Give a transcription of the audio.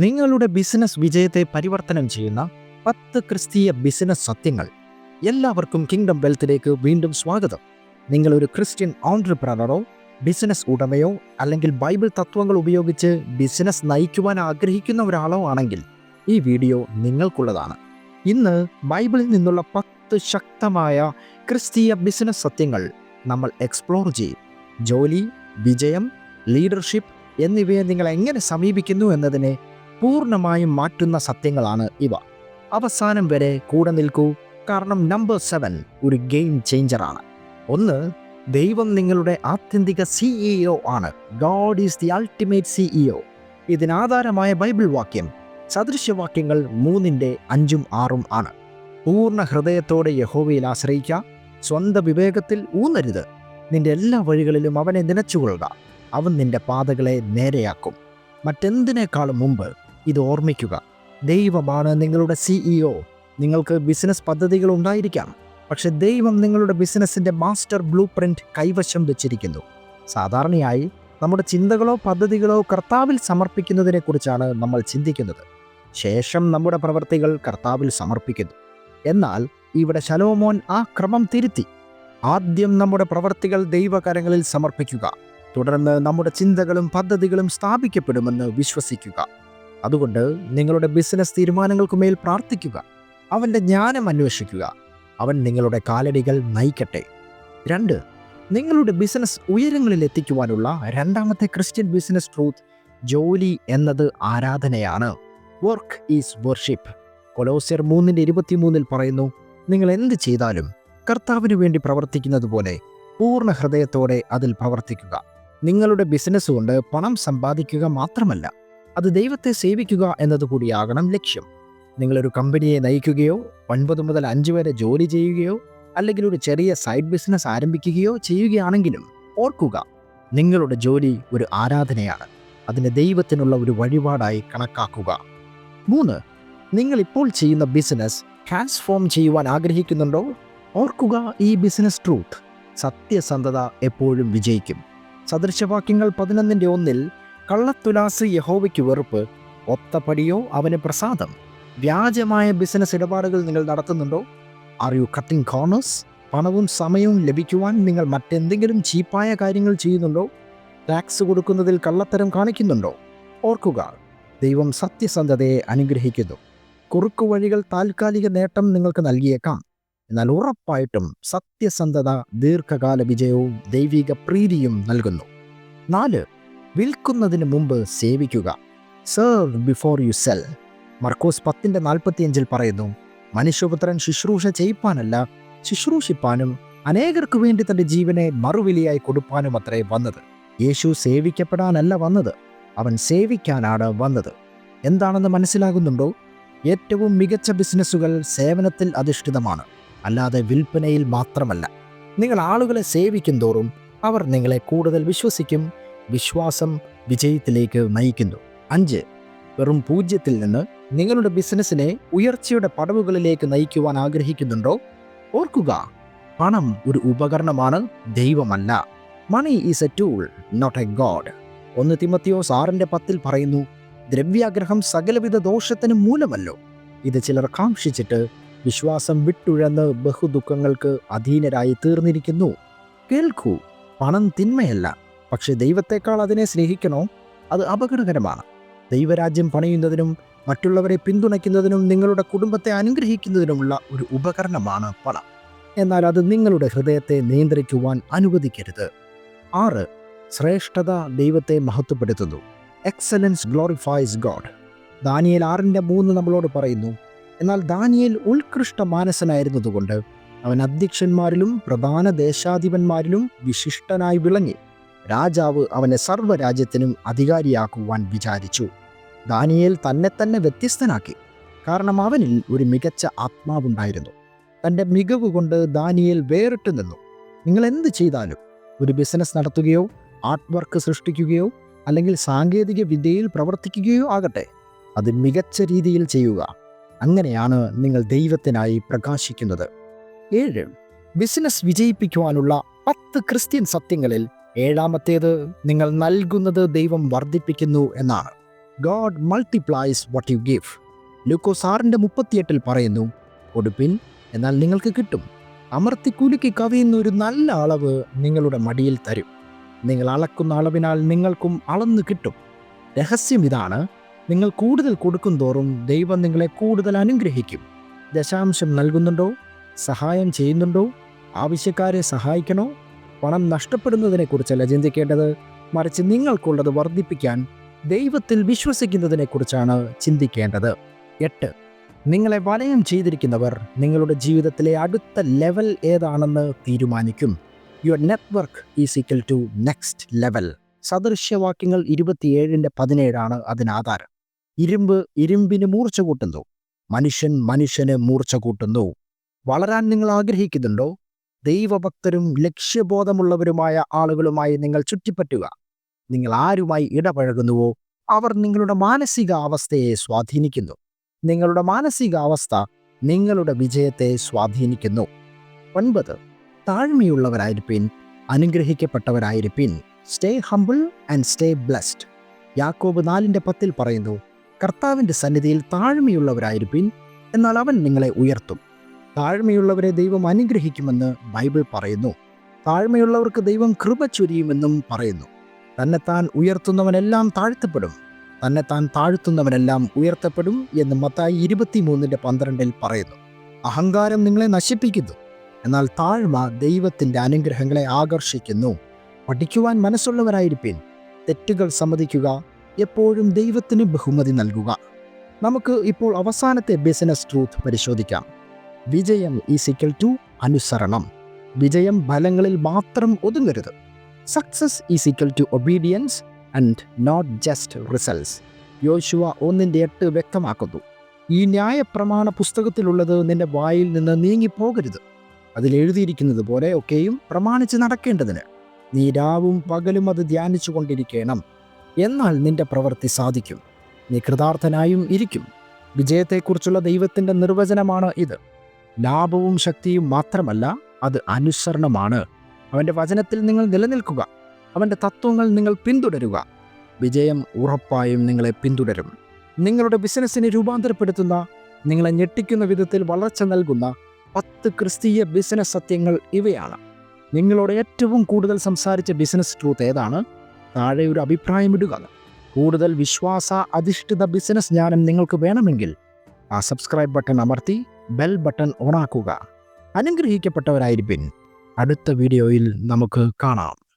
നിങ്ങളുടെ ബിസിനസ് വിജയത്തെ പരിവർത്തനം ചെയ്യുന്ന പത്ത് ക്രിസ്തീയ ബിസിനസ് സത്യങ്ങൾ. എല്ലാവർക്കും കിങ്ഡം വെൽത്തിലേക്ക് വീണ്ടും സ്വാഗതം. നിങ്ങൾ ഒരു ക്രിസ്ത്യൻ ഓൺട്രപ്രണറോ ബിസിനസ് ഉടമയോ അല്ലെങ്കിൽ ബൈബിൾ തത്വങ്ങൾ ഉപയോഗിച്ച് ബിസിനസ് നയിക്കുവാൻ ആഗ്രഹിക്കുന്ന ഒരാളോ ആണെങ്കിൽ ഈ വീഡിയോ നിങ്ങൾക്കുള്ളതാണ്. ഇന്ന് ബൈബിളിൽ നിന്നുള്ള പത്ത് ശക്തമായ ക്രിസ്തീയ ബിസിനസ് സത്യങ്ങൾ നമ്മൾ എക്സ്പ്ലോർ ചെയ്യും. ജോലി വിജയം ലീഡർഷിപ്പ് എന്നിവയെ നിങ്ങൾ എങ്ങനെ സമീപിക്കുന്നു എന്നതിനെ പൂർണമായും മാറ്റുന്ന സത്യങ്ങളാണ് ഇവ. അവസാനം വരെ കൂടെ നിൽക്കൂ. കാരണം നമ്പർ സെവൻ ഒരു ഗെയിം ചേഞ്ചറാണ് ഒന്ന് ദൈവം നിങ്ങളുടെ ആത്യന്തിക സിഇഒ ആണ്. God is the ultimate CEO ഇതിനാധാരമായ Bible വാക്യം സദൃശ്യവാക്യങ്ങൾ മൂന്നിന്റെ അഞ്ചും ആറും ആണ്. പൂർണ ഹൃദയത്തോടെ യഹോവയിൽ ആശ്രയിക്കുക സ്വന്തം വിവേകത്തിൽ ഊന്നരുത്. നിന്റെ എല്ലാ വഴികളിലും അവനെ നനച്ചുകൊള്ളുക. അവൻ നിന്റെ പാതകളെ നേരെയാക്കും. മറ്റെന്തിനേക്കാളും മുമ്പ് ഇത് ഓർമ്മിക്കുക ദൈവമാണ് നിങ്ങളുടെ സിഇഒ നിങ്ങൾക്ക് ബിസിനസ് പദ്ധതികൾ ഉണ്ടായിരിക്കാം. പക്ഷെ ദൈവം നിങ്ങളുടെ ബിസിനസ്സിന്റെ മാസ്റ്റർ ബ്ലൂ കൈവശം വെച്ചിരിക്കുന്നു. സാധാരണയായി നമ്മുടെ ചിന്തകളോ പദ്ധതികളോ കർത്താവിൽ സമർപ്പിക്കുന്നതിനെക്കുറിച്ചാണ് നമ്മൾ ചിന്തിക്കുന്നത്. ശേഷം നമ്മുടെ പ്രവൃത്തികൾ കർത്താവിൽ സമർപ്പിക്കുന്നു. എന്നാൽ ഇവിടെ ശലോമോൻ ആ ക്രമം തിരുത്തി. ആദ്യം നമ്മുടെ പ്രവൃത്തികൾ ദൈവകരങ്ങളിൽ സമർപ്പിക്കുക. തുടർന്ന് നമ്മുടെ ചിന്തകളും പദ്ധതികളും സ്ഥാപിക്കപ്പെടുമെന്ന് വിശ്വസിക്കുക. അതുകൊണ്ട് നിങ്ങളുടെ ബിസിനസ് തീരുമാനങ്ങൾക്കുമേൽ പ്രാർത്ഥിക്കുക. അവന്റെ ജ്ഞാനം അന്വേഷിക്കുക. അവൻ നിങ്ങളുടെ കാലടികൾ നയിക്കട്ടെ. രണ്ട് നിങ്ങളുടെ ബിസിനസ് ഉയരങ്ങളിൽ എത്തിക്കുവാനുള്ള രണ്ടാമത്തെ ക്രിസ്ത്യൻ ബിസിനസ് ട്രൂത്ത് ജോലി എന്നത് ആരാധനയാണ്. Work is worship. കൊലോസിയർ മൂന്നിന്റെ ഇരുപത്തിമൂന്നിൽ പറയുന്നു നിങ്ങൾ എന്ത് ചെയ്താലും കർത്താവിന് വേണ്ടി പ്രവർത്തിക്കുന്നത് പോലെ പൂർണ ഹൃദയത്തോടെ അതിൽ പ്രവർത്തിക്കുക. നിങ്ങളുടെ ബിസിനസ് കൊണ്ട് പണം സമ്പാദിക്കുക മാത്രമല്ല അത് ദൈവത്തെ സേവിക്കുക എന്നതുകൂടിയാകണം ലക്ഷ്യം. നിങ്ങളൊരു കമ്പനിയെ നയിക്കുകയോ ഒൻപത് മുതൽ അഞ്ച് വരെ ജോലി ചെയ്യുകയോ അല്ലെങ്കിൽ ഒരു ചെറിയ സൈഡ് ബിസിനസ് ആരംഭിക്കുകയോ ചെയ്യുകയാണെങ്കിലും ഓർക്കുക നിങ്ങളുടെ ജോലി ഒരു ആരാധനയാണ്. അതിനെ ദൈവത്തിനുള്ള ഒരു വഴിപാടായി കണക്കാക്കുക. മൂന്ന് നിങ്ങൾ ഇപ്പോൾ ചെയ്യുന്ന ബിസിനസ് ട്രാൻസ്ഫോം ചെയ്യുവാൻ ആഗ്രഹിക്കുന്നുണ്ടോ? ഓർക്കുക ഈ ബിസിനസ് ട്രൂത്ത് സത്യസന്ധത എപ്പോഴും വിജയിക്കും. സദൃശവാക്യങ്ങൾ പതിനൊന്നിന്റെ ഒന്നിൽ കള്ളത്തുലാസ് യഹോവയ്ക്ക് വെറുപ്പ് ഒത്തപ്പടിയോ അവന് പ്രസാദം. വ്യാജമായ ബിസിനസ് ഇടപാടുകൾ നിങ്ങൾ നടത്തുന്നുണ്ടോ? ആർ യു കട്ടിംഗ് കോർണേഴ്സ് പണവും സമയവും ലഭിക്കുവാൻ നിങ്ങൾ മറ്റെന്തെങ്കിലും ചീപ്പായ കാര്യങ്ങൾ ചെയ്യുന്നുണ്ടോ? ടാക്സ് കൊടുക്കുന്നതിൽ കള്ളത്തരം കാണിക്കുന്നുണ്ടോ? ഓർക്കുക ദൈവം സത്യസന്ധതയെ അനുഗ്രഹിക്കുന്നു. കുറുക്കു വഴികൾ താൽക്കാലിക നേട്ടം നിങ്ങൾക്ക് നൽകിയേക്കാം. എന്നാൽ ഉറപ്പായിട്ടും സത്യസന്ധത ദീർഘകാല വിജയവും ദൈവിക പ്രീതിയും നൽകുന്നു. നാല് വിൽക്കുന്നതിന് മുമ്പ് സേവിക്കുക. Serve before you sell Markose പത്തിന്റെ നാൽപ്പത്തിയഞ്ചിൽ പറയുന്നു മനുഷ്യപുത്രൻ ശുശ്രൂഷ ചെയ്യിപ്പാനല്ല ശുശ്രൂഷിപ്പാനും അനേകർക്ക് വേണ്ടി തന്റെ ജീവനെ മറുവിലിയായി കൊടുപ്പാനും അത്രേ വന്നത്. യേശു സേവിക്കപ്പെടാനല്ല വന്നത് അവൻ സേവിക്കാനാണ് വന്നത്. എന്താണെന്ന് മനസ്സിലാകുന്നുണ്ടോ? ഏറ്റവും മികച്ച ബിസിനസ്സുകൾ സേവനത്തിൽ അധിഷ്ഠിതമാണ് അല്ലാതെ വിൽപ്പനയിൽ മാത്രമല്ല. നിങ്ങൾ ആളുകളെ സേവിക്കും തോറും അവർ നിങ്ങളെ കൂടുതൽ വിശ്വസിക്കും വിശ്വാസം വിജയത്തിലേക്ക് നയിക്കുന്നു. അഞ്ച് വെറും പൂജ്യത്തിൽ നിന്ന് നിങ്ങളുടെ ബിസിനസ്സിനെ ഉയർച്ചയുടെ പടവുകളിലേക്ക് നയിക്കുവാൻ ആഗ്രഹിക്കുന്നുണ്ടോ? ഓർക്കുക പണം ഒരു ഉപകരണമാണ് ദൈവമല്ല. Money is a tool not a god ഒന്ന് തിമത്തിയോ സാറിന്റെ പത്തിൽ പറയുന്നു ദ്രവ്യാഗ്രഹം സകലവിധ ദോഷത്തിന് മൂലമല്ലോ. ഇത് ചിലർ കാക്ഷിച്ചിട്ട് വിശ്വാസം വിട്ടുഴന്ന് ബഹുദുഃഖങ്ങൾക്ക് അധീനരായി തീർന്നിരിക്കുന്നു. കേൾക്കൂ പണം തിന്മയല്ല പക്ഷെ ദൈവത്തെക്കാൾ അതിനെ സ്നേഹിക്കണോ? അത് അപകടകരമാണ്. ദൈവരാജ്യം പണിയുന്നതിനും മറ്റുള്ളവരെ പിന്തുണയ്ക്കുന്നതിനും നിങ്ങളുടെ കുടുംബത്തെ അനുഗ്രഹിക്കുന്നതിനുമുള്ള ഒരു ഉപകരണമാണ് പണം. എന്നാൽ അത് നിങ്ങളുടെ ഹൃദയത്തെ നിയന്ത്രിക്കുവാൻ അനുവദിക്കരുത്. ആറ് ശ്രേഷ്ഠത ദൈവത്തെ മഹത്വപ്പെടുത്തുന്നു. എക്സലൻസ് ഗ്ലോറിഫൈസ് ഗോഡ് ദാനിയൽ ആറിന്റെ മൂന്ന് നമ്മളോട് പറയുന്നു എന്നാൽ ദാനിയൽ ഉത്കൃഷ്ട മാനസനായിരുന്നതുകൊണ്ട് അവൻ അധ്യക്ഷന്മാരിലും പ്രധാന ദേശാധിപന്മാരിലും വിശിഷ്ടനായി വിളങ്ങി. രാജാവ് അവനെ സർവരാജ്യത്തിനും അധികാരിയാക്കുവാൻ വിചാരിച്ചു. ദാനിയേൽ തന്നെ തന്നെ വ്യത്യസ്തനാക്കി. കാരണം അവനിൽ ഒരു മികച്ച ആത്മാവുണ്ടായിരുന്നു. തന്റെ മികവ് കൊണ്ട് ദാനിയേൽ വേറിട്ട് നിന്നു. നിങ്ങൾ എന്ത് ചെയ്താലും ഒരു ബിസിനസ് നടത്തുകയോ ആർട്ട് വർക്ക് സൃഷ്ടിക്കുകയോ അല്ലെങ്കിൽ സാങ്കേതിക വിദ്യയിൽ പ്രവർത്തിക്കുകയോ ആകട്ടെ. അത് മികച്ച രീതിയിൽ ചെയ്യുക. അങ്ങനെയാണ് നിങ്ങൾ ദൈവത്തിനായി പ്രകാശിക്കുന്നത്. ഏഴ്. ബിസിനസ് വിജയിപ്പിക്കുവാനുള്ള പത്ത് ക്രിസ്ത്യൻ സത്യങ്ങളിൽ ഏഴാമത്തേത് നിങ്ങൾ നൽകുന്നത് ദൈവം വർദ്ധിപ്പിക്കുന്നു എന്നാണ്. God multiplies what you give Lukose ആറിന്റെ മുപ്പത്തിയെട്ടിൽ പറയുന്നു കൊടുപ്പിൻ എന്നാൽ നിങ്ങൾക്ക് കിട്ടും. അമർത്തിക്കുലുക്കി കവിയുന്ന ഒരു നല്ല അളവ് നിങ്ങളുടെ മടിയിൽ തരും. നിങ്ങൾ അളക്കുന്ന അളവിനാൽ നിങ്ങൾക്കും അളന്നു കിട്ടും. രഹസ്യം ഇതാണ് നിങ്ങൾ കൂടുതൽ കൊടുക്കും തോറും ദൈവം നിങ്ങളെ കൂടുതൽ അനുഗ്രഹിക്കും. ദശാംശം നൽകുന്നുണ്ടോ? സഹായം ചെയ്യുന്നുണ്ടോ? ആവശ്യക്കാരെ സഹായിക്കണോ? പണം നഷ്ടപ്പെടുന്നതിനെക്കുറിച്ചല്ല ചിന്തിക്കേണ്ടത്? മറിച്ച് നിങ്ങൾക്കുള്ളത് വർദ്ധിപ്പിക്കാൻ ദൈവത്തിൽ വിശ്വസിക്കുന്നതിനെക്കുറിച്ചാണ് ചിന്തിക്കേണ്ടത്. എട്ട്. നിങ്ങളെ വലയം ചെയ്തിരിക്കുന്നവർ നിങ്ങളുടെ ജീവിതത്തിലെ അടുത്ത ലെവൽ ഏതാണെന്ന് തീരുമാനിക്കും. Your network is equal to next level സദൃശ്യവാക്യങ്ങൾ ഇരുപത്തിയേഴിന്റെ പതിനേഴാണ് അതിനാധാരം. ഇരുമ്പ് ഇരുമ്പിന് മൂർച്ച കൂട്ടുന്നു. മനുഷ്യൻ മനുഷ്യന് മൂർച്ച കൂട്ടുന്നു. വളരാൻ നിങ്ങൾ ആഗ്രഹിക്കുന്നുണ്ടോ? ദൈവഭക്തരും ലക്ഷ്യബോധമുള്ളവരുമായ ആളുകളുമായി നിങ്ങൾ ചുറ്റിപ്പറ്റുക. നിങ്ങൾ ആരുമായി ഇടപഴകുന്നുവോ അവർ നിങ്ങളുടെ മാനസികാവസ്ഥയെ സ്വാധീനിക്കുന്നു. നിങ്ങളുടെ മാനസികാവസ്ഥ നിങ്ങളുടെ വിജയത്തെ സ്വാധീനിക്കുന്നു. ഒൻപത് താഴ്മയുള്ളവരായിരിപ്പിൻ അനുഗ്രഹിക്കപ്പെട്ടവരായിരിപ്പിൻ. Stay humble and stay blessed Yakob നാലിന്റെ പത്തിൽ പറയുന്നു കർത്താവിന്റെ സന്നിധിയിൽ താഴ്മയുള്ളവരായിരിപ്പിൻ എന്നാൽ അവൻ നിങ്ങളെ ഉയർത്തും. താഴ്മയുള്ളവരെ ദൈവം അനുഗ്രഹിക്കുമെന്ന് ബൈബിൾ പറയുന്നു. താഴ്മയുള്ളവർക്ക് ദൈവം കൃപ ചൊരിയുമെന്നും പറയുന്നു. തന്നെത്താൻ ഉയർത്തുന്നവനെല്ലാം താഴ്ത്തപ്പെടും. തന്നെത്താൻ താഴ്ത്തുന്നവനെല്ലാം ഉയർത്തപ്പെടും എന്ന് മത്തായി ഇരുപത്തിമൂന്നിന്റെ പന്ത്രണ്ടിൽ പറയുന്നു. അഹങ്കാരം നിങ്ങളെ നശിപ്പിക്കുന്നു. എന്നാൽ താഴ്മ ദൈവത്തിന്റെ അനുഗ്രഹങ്ങളെ ആകർഷിക്കുന്നു. പഠിക്കുവാൻ മനസ്സുള്ളവരായിരിക്കും തെറ്റുകൾ സമ്മതിക്കുക എപ്പോഴും ദൈവത്തിന് ബഹുമതി നൽകുക. നമുക്ക് ഇപ്പോൾ അവസാനത്തെ ബിസിനസ് ട്രൂത്ത് പരിശോധിക്കാം. വിജയം ഈസ് ഈക്വൽ ടു അനുസരണം. വിജയം ഫലങ്ങളിൽ മാത്രം ഒതുങ്ങരുത്. Success is equal to obedience and not just results Yoshua ഒന്നിന്റെ എട്ട് വ്യക്തമാക്കുന്നു. ഈ ന്യായപ്രമാണ പുസ്തകത്തിലുള്ളത് നിന്റെ വായിൽ നിന്ന് നീങ്ങിപ്പോകരുത്. അതിൽ എഴുതിയിരിക്കുന്നത് പോലെ ഒക്കെയും പ്രമാണിച്ച് നടക്കേണ്ടതിന്. നീ രാവും പകലും അത് ധ്യാനിച്ചു കൊണ്ടിരിക്കണം. എന്നാൽ നിന്റെ പ്രവൃത്തി സാധിക്കും. നീ കൃതാർത്ഥനായും ഇരിക്കും. വിജയത്തെക്കുറിച്ചുള്ള ദൈവത്തിന്റെ നിർവചനമാണ് ഇത്. ലാഭവും ശക്തിയും മാത്രമല്ല അത് അനുസരണമാണ്. അവന്റെ വചനത്തിൽ നിങ്ങൾ നിലനിൽക്കുക. അവന്റെ തത്വങ്ങൾ നിങ്ങൾ പിന്തുടരുക. വിജയം ഉറപ്പായും നിങ്ങളെ പിന്തുടരും. നിങ്ങളുടെ ബിസിനസ്സിനെ രൂപാന്തരപ്പെടുത്തുന്ന നിങ്ങളെ ഞെട്ടിക്കുന്ന വിധത്തിൽ വളർച്ച നൽകുന്ന പത്ത് ക്രിസ്തീയ ബിസിനസ് സത്യങ്ങൾ ഇവയാണ്. നിങ്ങളോട് ഏറ്റവും കൂടുതൽ സംസാരിച്ച ബിസിനസ് ട്രൂത്ത് ഏതാണ്? താഴെ ഒരു അഭിപ്രായമിടുക കൂടുതൽ വിശ്വാസ അധിഷ്ഠിത ബിസിനസ് ജ്ഞാനം നിങ്ങൾക്ക് വേണമെങ്കിൽ ആ സബ്സ്ക്രൈബ് ബട്ടൺ അമർത്തി ബെൽ ബട്ടൺ ഓണാക്കുക. അനുഗ്രഹിക്കപ്പെട്ടവരായിരിക്കും അടുത്ത വീഡിയോയിൽ നമുക്ക് കാണാം.